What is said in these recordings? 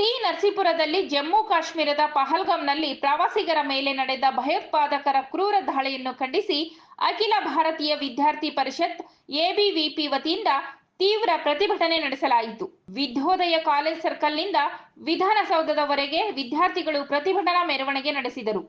T ನರಸೀಪುರದಲ್ಲಿ Jammu ಕಾಶ್ಮೀರದ ಪಹಲ್ಗಾಮ್ನಲ್ಲಿ ಪ್ರವಾಸಿಗರ ಮೇಲೆ ನಡೆದ ಭಯೋತ್ಪಾದಕರ ಕ್ರೂರ ದಾಳಿಯನ್ನು ಖಂಡಿಸಿ ಅಖಿಲ ಭಾರತೀಯ ವಿದ್ಯಾರ್ಥಿ ಪರಿಷತ್ ಎಬಿವಿಪಿ ವತಿಯಿಂದ ತೀವ್ರ ಪ್ರತಿಭಟನೆ ನಡೆಸಲಾಯಿತು. ವಿದ್ಯೋದಯ ಕಾಲೇಜ್ ಸರ್ಕಲ್ನಿಂದ ವಿಧಾನಸೌಧದವರೆಗೆ ವಿದ್ಯಾರ್ಥಿಗಳು ಪ್ರತಿಭಟನಾ ಮೆರವಣಿಗೆ ನಡೆಸಿದರು.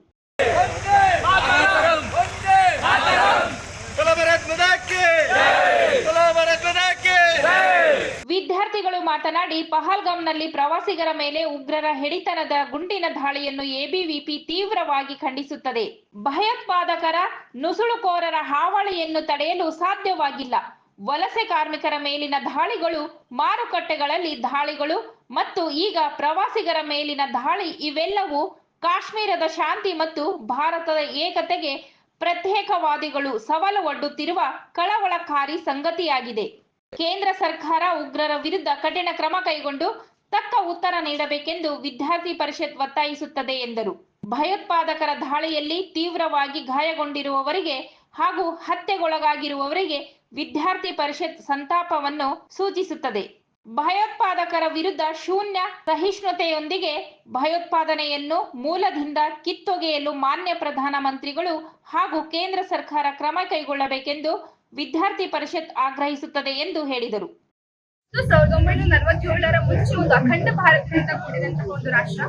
ವಿದ್ಯಾರ್ಥಿಗಳು ಮಾತನಾಡಿ, ಪಹಲ್ಗಾಮ್ನಲ್ಲಿ ಪ್ರವಾಸಿಗರ ಮೇಲೆ ಉಗ್ರರ ಹಿಡಿತನದ ಗುಂಡಿನ ದಾಳಿಯನ್ನು ಎಬಿವಿಪಿ ತೀವ್ರವಾಗಿ ಖಂಡಿಸುತ್ತದೆ. ಭಯೋತ್ಪಾದಕರ ನುಸುಳುಕೋರರ ಹಾವಳಿಯನ್ನು ತಡೆಯಲು ಸಾಧ್ಯವಾಗಿಲ್ಲ. ವಲಸೆ ಕಾರ್ಮಿಕರ ಮೇಲಿನ ದಾಳಿಗಳು, ಮಾರುಕಟ್ಟೆಗಳಲ್ಲಿ ದಾಳಿಗಳು ಮತ್ತು ಈಗ ಪ್ರವಾಸಿಗರ ಮೇಲಿನ ದಾಳಿ ಇವೆಲ್ಲವೂ ಕಾಶ್ಮೀರದ ಶಾಂತಿ ಮತ್ತು ಭಾರತದ ಏಕತೆಗೆ ಪ್ರತ್ಯೇಕವಾದಿಗಳು ಸವಾಲು ಒಡ್ಡುತ್ತಿರುವ ಕಳವಳಕಾರಿ ಸಂಗತಿಯಾಗಿದೆ. ಕೇಂದ್ರ ಸರ್ಕಾರ ಉಗ್ರರ ವಿರುದ್ಧ ಕಠಿಣ ಕ್ರಮ ಕೈಗೊಂಡು ತಕ್ಕ ಉತ್ತರ ನೀಡಬೇಕೆಂದು ವಿದ್ಯಾರ್ಥಿ ಪರಿಷತ್ ಒತ್ತಾಯಿಸುತ್ತದೆ ಎಂದರು. ಭಯೋತ್ಪಾದಕರ ದಾಳಿಯಲ್ಲಿ ತೀವ್ರವಾಗಿ ಗಾಯಗೊಂಡಿರುವವರಿಗೆ ಹಾಗೂ ಹತ್ಯೆಗೊಳಗಾಗಿರುವವರಿಗೆ ವಿದ್ಯಾರ್ಥಿ ಪರಿಷತ್ ಸಂತಾಪವನ್ನು ಸೂಚಿಸುತ್ತದೆ. ಭಯೋತ್ಪಾದಕರ ವಿರುದ್ಧ ಶೂನ್ಯ ಸಹಿಷ್ಣುತೆಯೊಂದಿಗೆ ಭಯೋತ್ಪಾದನೆಯನ್ನು ಮೂಲದಿಂದ ಕಿತ್ತೊಗೆಯಲು ಮಾನ್ಯ ಪ್ರಧಾನಮಂತ್ರಿಗಳು ಹಾಗೂ ಕೇಂದ್ರ ಸರ್ಕಾರ ಕ್ರಮ ಕೈಗೊಳ್ಳಬೇಕೆಂದು ವಿದ್ಯಾರ್ಥಿ ಪರಿಷತ್ ಆಗ್ರಹಿಸುತ್ತದೆ ಎಂದು ಹೇಳಿದರು. ಸಾವಿರದ ಒಂಬೈನೂರ ನಲವತ್ತೇಳರ ಮುಂಚೆ ಒಂದು ಅಖಂಡ ಭಾರತದಿಂದ ಕೂಡಿದಂತಹ ಒಂದು ರಾಷ್ಟ್ರ.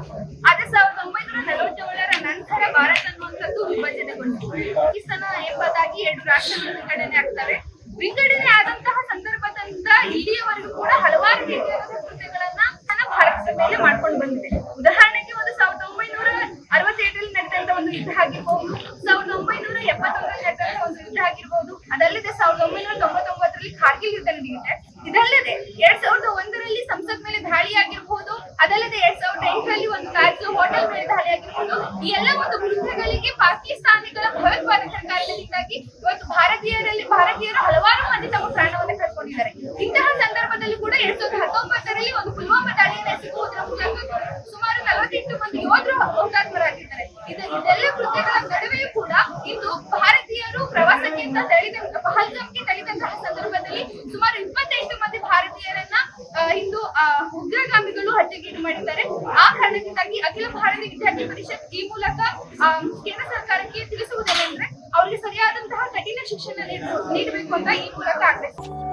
ಆದ್ರೆ ಸಾವಿರದ ಒಂಬೈನೂರ ನಲವತ್ತೇಳರ ನಂತರ ಭಾರತ ಅನ್ನುವಂಥದ್ದು ವಿಭಜನೆಗೊಂಡಿತು ಪಾಕಿಸ್ತಾನ ಎಂಬುದಾಗಿ ಎರಡು ರಾಷ್ಟ್ರಗಳು ವಿಂಗಡಣೆ ಆಗ್ತವೆ. ವಿಂಗಡಣೆ ಆದಂತಹ ಸಂದರ್ಭದಿಂದ ಇಲ್ಲಿಯವರೆಗೂ ಕೂಡ ಹಲವಾರು ಕೃತ್ಯಗಳನ್ನ ಭಾರತದ ಮೇಲೆ ಮಾಡ್ಕೊಂಡು ಬಂದಿದೆ. ಉದಾಹರಣೆಗೆ ಒಂದು ಸಾವಿರದ ಒಂಬೈನೂರ ಅರವತ್ತೇಳರಲ್ಲಿ ನಡೆದಂತ ಒಂದು ಯುದ್ಧ ಆಗಿರ್ಬೋದು. ಸಾವಿರದ ಒಂಬೈನೂರ ಎಪ್ಪತ್ತೊಂದರಲ್ಲಿ ನಡೆದಂತ ಒಂದು ಯುದ್ಧ ಆಗಿರ್ಬೋದು ಅದಲ್ಲದೆ ಸಾವಿರದ ಒಂಬೈನೂರ ತೊಂಬತ್ತೊಂಬತ್ತರಲ್ಲಿ ಕಾರ್ಗಿಲ್ ಯುದ್ಧ ನಡೆಯುತ್ತೆ ಇದಲ್ಲದೆ ಎರಡ್ ಸಾವಿರದ ಒಂದರಲ್ಲಿ ಸಂಸತ್ ಮೇಲೆ ದಾಳಿ ಆಗಿರಬಹುದು ಅದಲ್ಲದೆ ಎರಡ್ ಸಾವಿರದ ಎಂಟರಲ್ಲಿ ಒಂದು ತಾಜ್ ಹೋಟೆಲ್ ಮೇಲೆ ದಾಳಿ ಆಗಿರಬಹುದು ಈ ಎಲ್ಲ ಒಂದು ಕೃತ್ಯಗಳಿಗೆ ಪಾಕಿಸ್ತಾನಿಗಳ ಭಯೋತ್ಪಾದಕರ ಕಾರಣದಿಂದಾಗಿ ಇವತ್ತು ಭಾರತೀಯರಲ್ಲಿ ಭಾರತೀಯರು ಹಲವಾರು ಮಂದಿ ತಮ್ಮ ಪ್ರಾಣವನ್ನು ಕಳ್ಕೊಂಡಿದ್ದಾರೆ. ಇಂತಹ ಸಂದರ್ಭದಲ್ಲಿ ಕೂಡ ಎರಡ್ ಸಾವಿರದ ಹತ್ತೊಂಬತ್ತರಲ್ಲಿ ಒಂದು ಪುಲ್ವಾಮಾ ದಾಳಿಯನ್ನು ಎಸಗುವುದರ ಮೂಲಕ ಸುಮಾರು ನಲವತ್ತೆಂಟು ಮಂದಿ ಯೋಧರು ಹುತಾತ್ಮರಾಗಿದ್ದಾರೆ ಇದು ಇದೆಲ್ಲ ಕೃತ್ಯಗಳ ನಡುವೆಯೂ ಕೂಡ ಇಂದು ಭಾರತೀಯರು ಪ್ರವಾಸಕ್ಕೆ ಅಂತ ತೆರಳಿದ ಪಹಲ್ಗಾಮ್ಗೆ ತೆರಳಿದಂತಹ ಸಂದರ್ಭದಲ್ಲಿ ಸುಮಾರು ಇಪ್ಪತ್ತೈದು ಮಂದಿ ಭಾರತೀಯರನ್ನ ಇಂದು ಉಗ್ರಗಾಮಿಗಳು ಹತ್ಯೆಗೀಡು ಮಾಡಿದ್ದಾರೆ. ಆ ಕಾರಣದಿಂದಾಗಿ ಅಖಿಲ ಭಾರತೀಯ ವಿದ್ಯಾರ್ಥಿ ಪರಿಷತ್ ಈ ಮೂಲಕ ಕೇಂದ್ರ ಸರ್ಕಾರಕ್ಕೆ ತಿಳಿಸುವುದೇನೆಂದ್ರೆ, ಅವರಿಗೆ ಸರಿಯಾದಂತಹ ಕಠಿಣ ಶಿಕ್ಷಣ ನೀಡಬೇಕು ಅಂತ ಈ ಮೂಲಕ ಆಗ್ರಹಿಸಿದೆ